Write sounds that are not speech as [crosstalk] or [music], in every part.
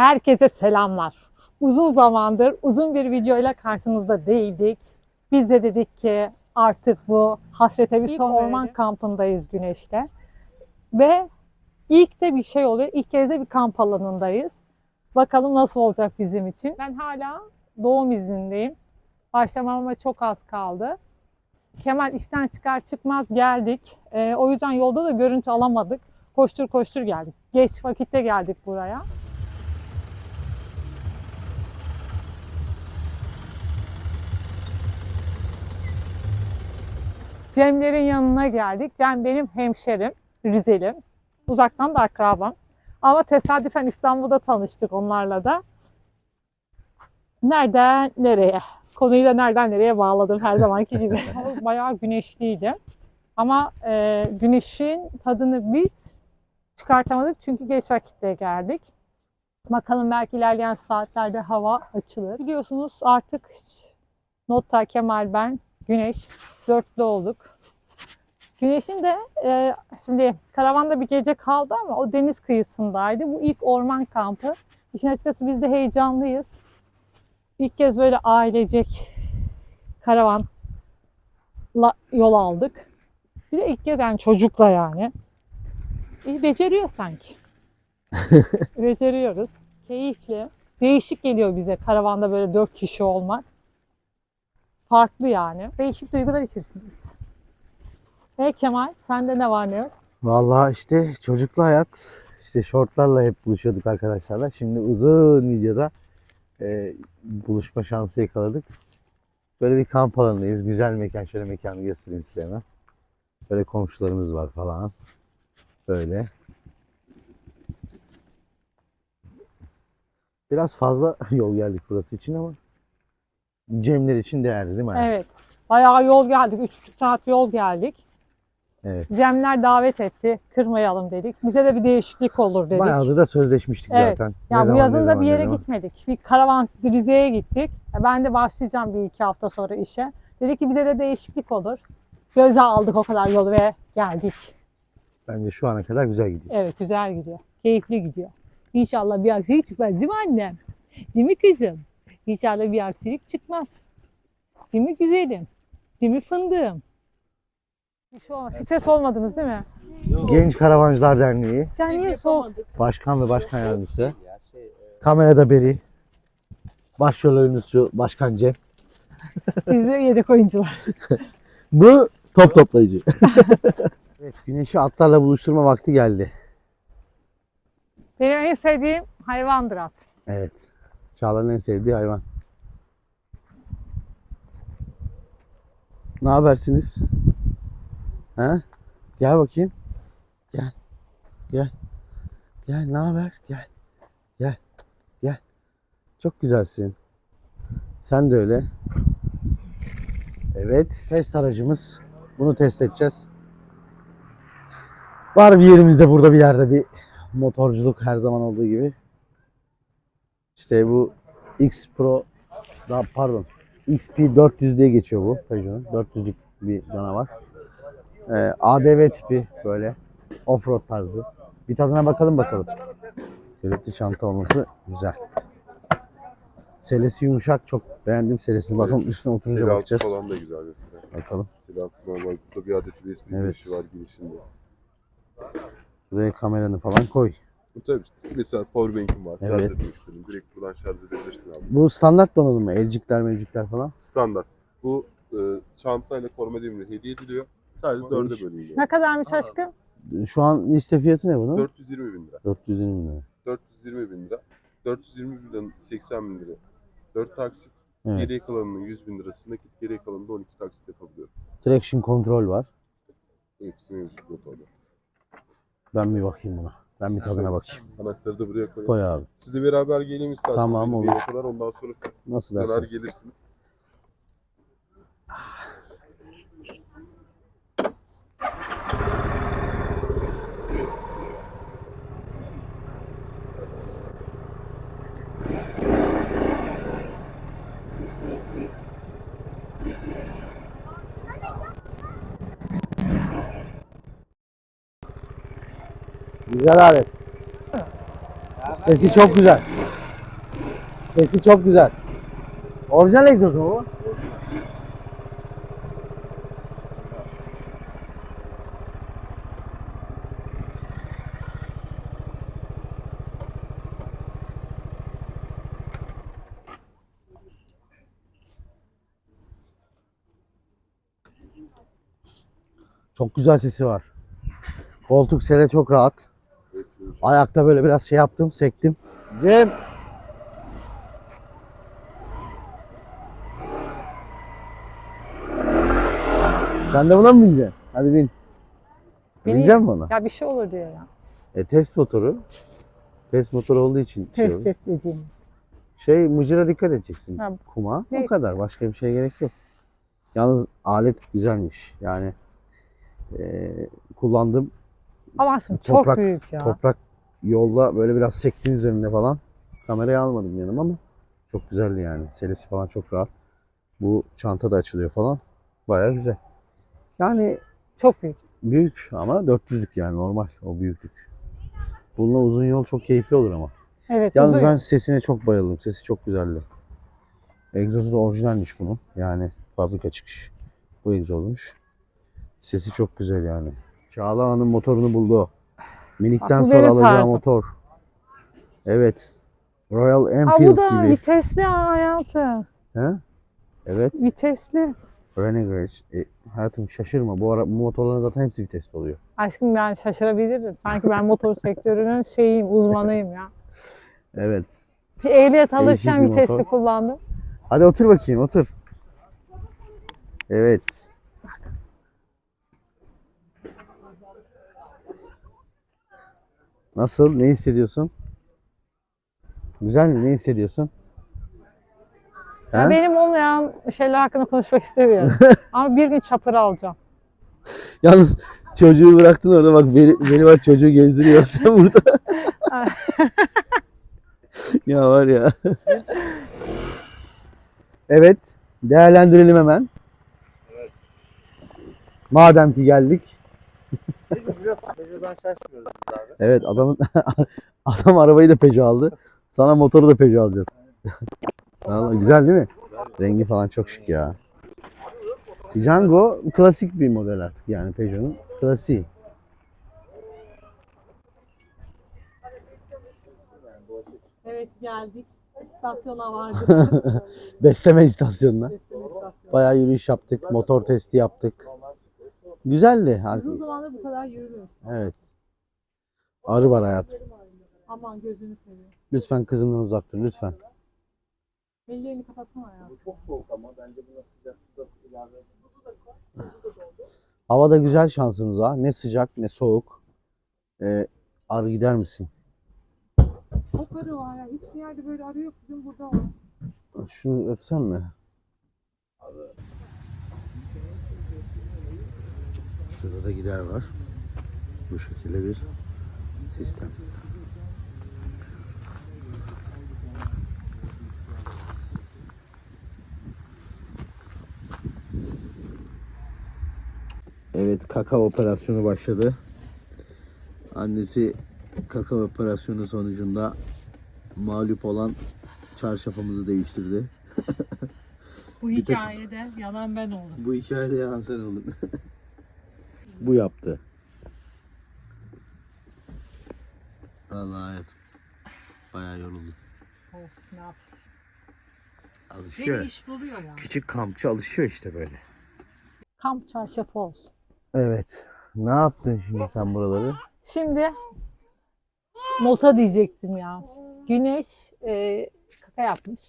Herkese selamlar. Uzun zamandır uzun bir videoyla karşınızda değildik. Biz de dedik ki artık bu hasrete bir son orman kampındayız Güneş'te. Ve ilk de bir şey oluyor. İlk kez de bir kamp alanındayız. Bakalım nasıl olacak bizim için. Ben hala doğum iznindeyim. Başlamama çok az kaldı. Kemal işten çıkar çıkmaz geldik. Ee, o yüzden yolda da görüntü alamadık. Koştur koştur geldik. Geç vakitte geldik buraya. Cemlerin yanına geldik. Cem benim hemşerim, Rizelim. Uzaktan da akrabam. Ama tesadüfen İstanbul'da tanıştık onlarla da. Nereden nereye? Konuyu da nereden nereye bağladım her zamanki gibi. [laughs] Bayağı güneşliydi. Ama e, güneşin tadını biz çıkartamadık çünkü geç vakitte geldik. Bakalım belki ilerleyen saatlerde hava açılır. Biliyorsunuz artık Notta, Kemal, ben, Güneş dörtlü olduk. Güneş'in de e, şimdi karavanda bir gece kaldı ama o deniz kıyısındaydı. Bu ilk orman kampı. İşin açıkçası biz de heyecanlıyız. İlk kez böyle ailecek karavanla yol aldık. Bir de ilk kez yani çocukla yani. İyi beceriyor sanki. [laughs] Beceriyoruz. Keyifli. Değişik geliyor bize karavanda böyle dört kişi olmak. Farklı yani. Değişik duygular içerisindeyiz. E Kemal, sende ne var ne yok? Vallahi işte çocuklu hayat, işte şortlarla hep buluşuyorduk arkadaşlarla. Şimdi uzun videoda e, buluşma şansı yakaladık. Böyle bir kamp alanındayız. Güzel mekan. Şöyle mekanı göstereyim size hemen. Böyle komşularımız var falan. Böyle. Biraz fazla [laughs] yol geldik burası için ama Cemler için değerli değil mi? hayatım? Evet. Bayağı yol geldik. Üç buçuk saat yol geldik. Evet. Cemler davet etti. Kırmayalım dedik. Bize de bir değişiklik olur dedik. Bayağıdır da sözleşmiştik Evet. zaten. Ne Ya bu zaman, yazın da zaman, bir ne yere zaman. gitmedik. Bir karavan Rize'ye gittik. Ben de başlayacağım bir iki hafta sonra işe. Dedik ki bize de değişiklik olur. Göze aldık o kadar yolu ve geldik. Bence şu ana kadar güzel gidiyor. Evet güzel gidiyor. Keyifli gidiyor. İnşallah bir aksilik çıkmaz değil mi annem? Değil mi kızım? İnşallah bir aksilik çıkmaz. Değil mi güzelim? Değil mi fındığım? Bir şey olmaz. Stres olmadınız değil mi? Genç Karavancılar Derneği Sen niye soğuk? Başkan ve Başkan Yardımcısı. Kamerada Beri. Başrol oyuncusu Başkan Cem. [laughs] Biz de yedek oyuncular. [laughs] Bu top toplayıcı. [laughs] evet güneşi atlarla buluşturma vakti geldi. Benim en sevdiğim hayvandır at. Evet. Çağla'nın en sevdiği hayvan. Ne habersiniz? Ha? Gel bakayım. Gel. Gel. Gel ne haber? Gel. Gel. Gel. Çok güzelsin. Sen de öyle. Evet. Test aracımız. Bunu test edeceğiz. Var bir yerimizde burada bir yerde bir motorculuk her zaman olduğu gibi. İşte bu X Pro daha pardon XP 400 diye geçiyor bu Peugeot'un. 400'lük bir canavar. Ee, ADV tipi böyle offroad tarzı. Bir tadına bakalım bakalım. Kelepli çanta olması güzel. Selesi yumuşak çok beğendim serisini. Bakın üstüne oturunca Seri bakacağız. falan da güzel mesela. Bakalım. Seri altı normal. Burada bir adet USB Evet. girişi var girişinde. Buraya kameranı falan koy. Bu tabii mesela powerbank'im var. Şarj Evet. etmek istedim. Direkt buradan şarj edebilirsin abi. Bu standart donanım mı? Elcikler melcikler falan. Standart. Bu e, çantayla koruma demiri hediye ediliyor. Sadece dörde bölünüyor. Ne kadarmış aşkım? Şu an liste fiyatı ne bunun? 420 bin lira. 420 lira. 420 bin lira. 420 bin liranın 80 bin lira. 4 taksit. Evet. Geriye kalanının 100 bin lirası nakit. Geriye kalanında 12 taksit yapabiliyorum. Traction kontrol var. Hepsi mevcut motorda. Ben bir bakayım buna. Ben bir tadına bakayım. Anahtarı da buraya koyayım. Koy abi. Siz de beraber geleyim isterseniz. Tamam, benim olur. bir yere kadar ondan sonra siz Nasıl dersiniz? gelirsiniz. Güzel alet. Sesi çok güzel. Sesi çok güzel. Orijinal egzoz mu? Çok güzel sesi var. Koltuk sere çok rahat. Ayakta böyle biraz şey yaptım, sektim. Cem. Sen de buna mı bineceksin? Hadi bin. Bineyim. Binecek misin ona? Ya bir şey olur diye ya. E, test motoru. Test motoru olduğu için şey, Test et dediğim. şey mıcıra dikkat edeceksin. Ha. Kuma. O Neyse. kadar. Başka bir şeye gerek yok. Yalnız alet güzelmiş. Yani e, kullandım. Ama şimdi Toprak- çok büyük ya. Toprak yolda böyle biraz sektiğin üzerinde falan. Kamerayı almadım yanıma ama çok güzeldi yani. Selesi falan çok rahat. Bu çanta da açılıyor falan. Bayağı güzel. Yani Çok büyük. büyük ama 400'lük yani normal o büyüklük. Bununla uzun yol çok keyifli olur ama. Evet. Yalnız uzun- ben sesine çok bayıldım. Sesi çok güzeldi. Egzozu da orijinalmiş bunun. Yani fabrika çıkış. Bu egzozmuş. Sesi çok güzel yani. Çağla'nın motorunu buldu. Minik'ten Bak, bu sonra benim alacağı tarzım. motor. Evet. Royal Aa, Enfield bu da gibi. vitesli ha hayatım. He? Evet. Vitesli. Renegade. E, hayatım şaşırma. Bu, ara, bu motorların zaten hepsi vitesli oluyor. Aşkım ben şaşırabilirim. Sanki ben motor [laughs] sektörünün şeyiyim, uzmanıyım ya. Evet. Bir ehliyet Değişik alırken bir vitesli motor. kullandım. Hadi otur bakayım otur. Evet. Nasıl? Ne hissediyorsun? Güzel mi? Ne hissediyorsun? Ya benim olmayan şeyler hakkında konuşmak istemiyorum. [laughs] Ama bir gün çapır alacağım. [laughs] Yalnız çocuğu bıraktın orada bak beni, beni bak çocuğu gezdiriyor sen [laughs] burada. ya var ya. evet. Değerlendirelim hemen. Madem ki geldik. Biraz Peugeot'dan şaşmıyoruz biz abi. Evet adamın [laughs] adam arabayı da Peugeot aldı. Sana motoru da Peugeot alacağız. [laughs] Vallahi güzel değil mi? Rengi falan çok şık ya. Django klasik bir model artık yani Peugeot'un klasiği. Evet geldik. İstasyona vardık. [laughs] Besleme istasyonuna. Bayağı yürüyüş yaptık, motor testi yaptık. Güzeldi. Uzun zamandır bu kadar yürümüyoruz. Evet. Arı var hayatım. Aman gözünü seveyim. Lütfen kızımdan uzak dur lütfen. Ellerini kapatsana ya. Bu çok soğuk ama bence buna sıcak suda ilave Hava da güzel şansımıza. Ne sıcak ne soğuk. Ee, arı gider misin? Çok arı var ya. Hiçbir yerde böyle arı yok. Bizim burada var. Şunu öpsem mi? Şurada da gider var. Bu şekilde bir sistem. Evet kaka operasyonu başladı. Annesi kaka operasyonu sonucunda mağlup olan çarşafımızı değiştirdi. Bu [laughs] hikayede yanan ben oldum. Bu hikayede yalan sen oldun. [laughs] Bu yaptı. Vallahi hayatım. Bayağı yoruldum. Olsun ne yapayım. Alışıyor. Beni iş buluyor ya. Küçük kampçı alışıyor işte böyle. Kamp çarşafı olsun. Evet. Ne yaptın şimdi sen buraları? Şimdi nota diyecektim ya. Güneş e, kaka yapmış.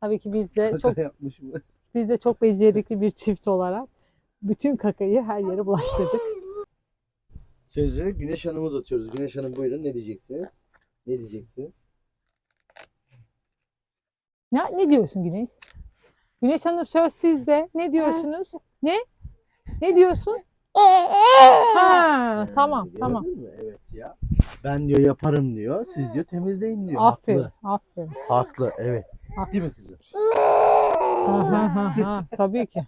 Tabii ki biz de çok yapmış mı? biz de çok becerikli bir çift olarak bütün kakayı her yere bulaştırdık. Sözü Güneş Hanım'a uzatıyoruz. Güneş Hanım buyurun ne diyeceksiniz? Ne diyeceksiniz? Ne, ne diyorsun Güneş? Güneş Hanım söz sizde. Ne diyorsunuz? Ne? Ne diyorsun? Ha, tamam Gördün tamam. mü? Evet ya. Ben diyor yaparım diyor. Siz diyor temizleyin diyor. Aferin, Haklı. aferin. Haklı evet. Değil mi kızım? Ha, ha, ha, ha. Tabii ki.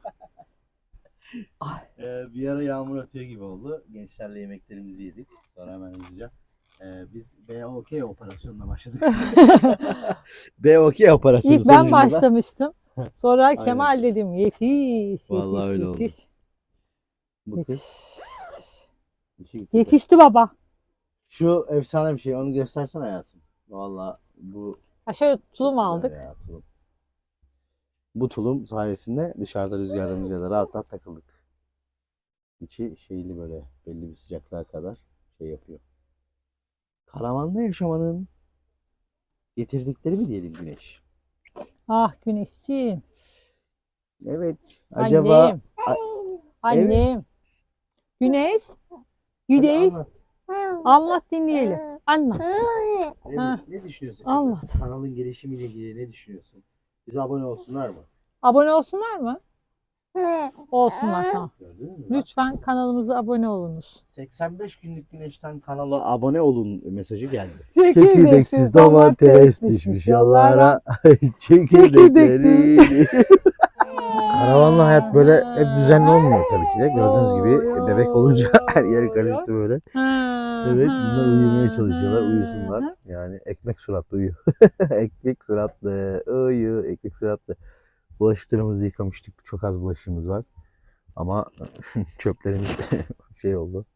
Ee, bir ara yağmur atıyor gibi oldu. Gençlerle yemeklerimizi yedik. Sonra hemen hızlıca Ee, biz BOK operasyonuna başladık. [laughs] BOK operasyonu İlk ben sonucunda başlamıştım. Sonra Kemal dedim yetiş, Vallahi yetiş, öyle oldu. yetiş, Bu kız. Yetişti baba. Şu efsane bir şey. Onu göstersene hayatım. Valla bu Ha şöyle tulum aldık. Ya, tulum. Bu tulum sayesinde dışarıda rüzgarda rüzgarda rahat rahat takıldık. İçi şeyli böyle belli bir sıcaklığa kadar şey yapıyor. Karavanda yaşamanın getirdikleri mi diyelim güneş? Ah güneşciğim. Evet. Acaba Annem. Annem. Güneş. Güneş. Anlat. Anlat dinleyelim. Anlat. Evet, Ha. ne düşünüyorsun? Anlat. Kanalın gelişimiyle ilgili ne düşünüyorsun? Bize abone olsunlar mı? Abone olsunlar mı? Olsunlar tamam. Gördün mü? Lütfen kanalımıza abone olunuz. 85 günlük güneşten kanala abone olun mesajı geldi. [laughs] Çekirdeksiz domates düşmüş yollara. [laughs] Çekirdekleri. [laughs] Karavanlı hayat böyle hep düzenli olmuyor tabii ki de. Gördüğünüz gibi bebek olunca [laughs] her yer karıştı böyle. Evet bunlar uyumaya çalışıyorlar uyusunlar. Yani ekmek suratlı uyu. [laughs] ekmek suratlı uyu. Ekmek suratlı. Bulaşıklarımızı yıkamıştık. Çok az bulaşığımız var. Ama [laughs] çöplerimiz şey oldu.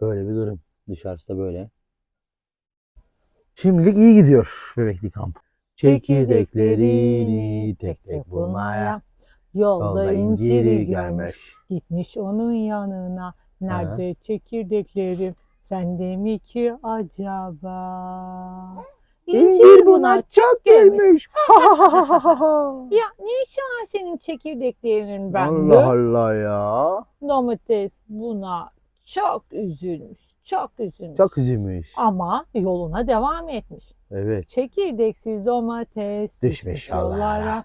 Böyle bir durum. Dışarısı da böyle. Şimdilik iyi gidiyor bebekli kamp. Çekirdeklerini tek tek bulmaya. Yolda inciri görmüş. Gitmiş onun yanına. Nerede çekirdeklerim? Sende mi ki acaba? İncir buna çok gelmiş. [laughs] [laughs] Ya ne işin var senin çekirdeklerinin bende? Allah Allah ya. Domates buna çok üzülmüş. Çok üzülmüş. Çok üzülmüş. Ama yoluna devam etmiş. Evet. Çekirdeksiz domates Düşmüş yollara.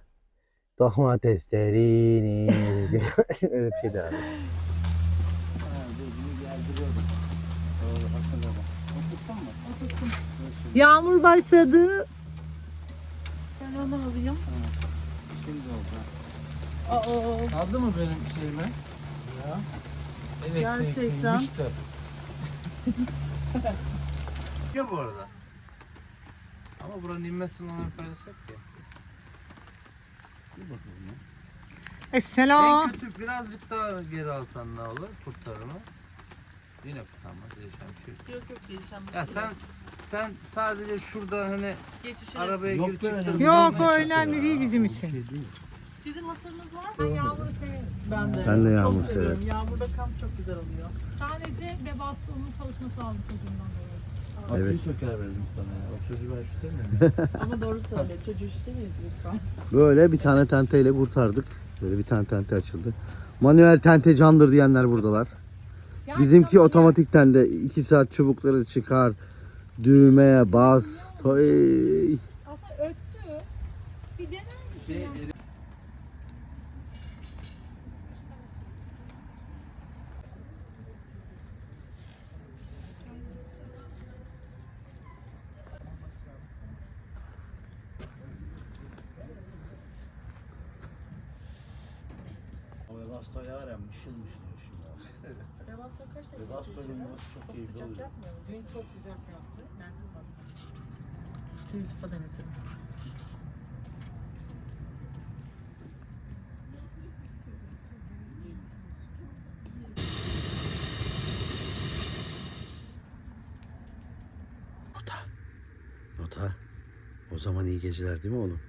Domateslerini. [laughs] Öyle bir şey de abi. Yağmur başladı. Ben onu alayım. Şimdi oldu. Aa. Aldı mı benim şeyimi? Ya. Evet. Gerçekten. Ya [laughs] bu arada. Ama buranın inmesinin ona faydası yok ki. Bir bakalım ya. En Selam. kötü birazcık daha geri alsan ne olur kurtarımı? Yine kurtarmaz değişen bir şey yok. Yok yok değişen bir Ya şey sen yok. sen sadece şurada hani Geçişe arabaya Yok girip be, önemli Yok, o ne önemli değil bizim için. şey değil. Sizin hasırınız var mı? Ben yağmuru severim. Ben de. Ben de Çok yağmur seviyorum. severim. Yağmurda kamp çok güzel oluyor. Sadece bebastonun çalışması lazım çocuğundan dolayı. Akıyı Evet. söker verdim sana ya. O çocuğu ben üşütemiyorum. [laughs] Ama doğru söyle. Çocuğu istemeyiz lütfen. Böyle bir tane tenteyle kurtardık. Böyle bir tane tente açıldı. Manuel tente candır diyenler buradalar. Bizimki otomatik tende. 2 saat çubukları çıkar. Düğmeye bas. Toy. Aslında öttü. Bir dener misin? Şey, ya? Webasto [laughs] ya mışıl mışıl mışıl. Devasa kaç Webasto'nun geçiyor? yuvası çok Çok keyifli sıcak oluyor. yapmıyor mu? Dün çok sıcak yaptı. Ben. İşte Yusuf'a denedim. Nota. O zaman iyi geceler değil mi oğlum?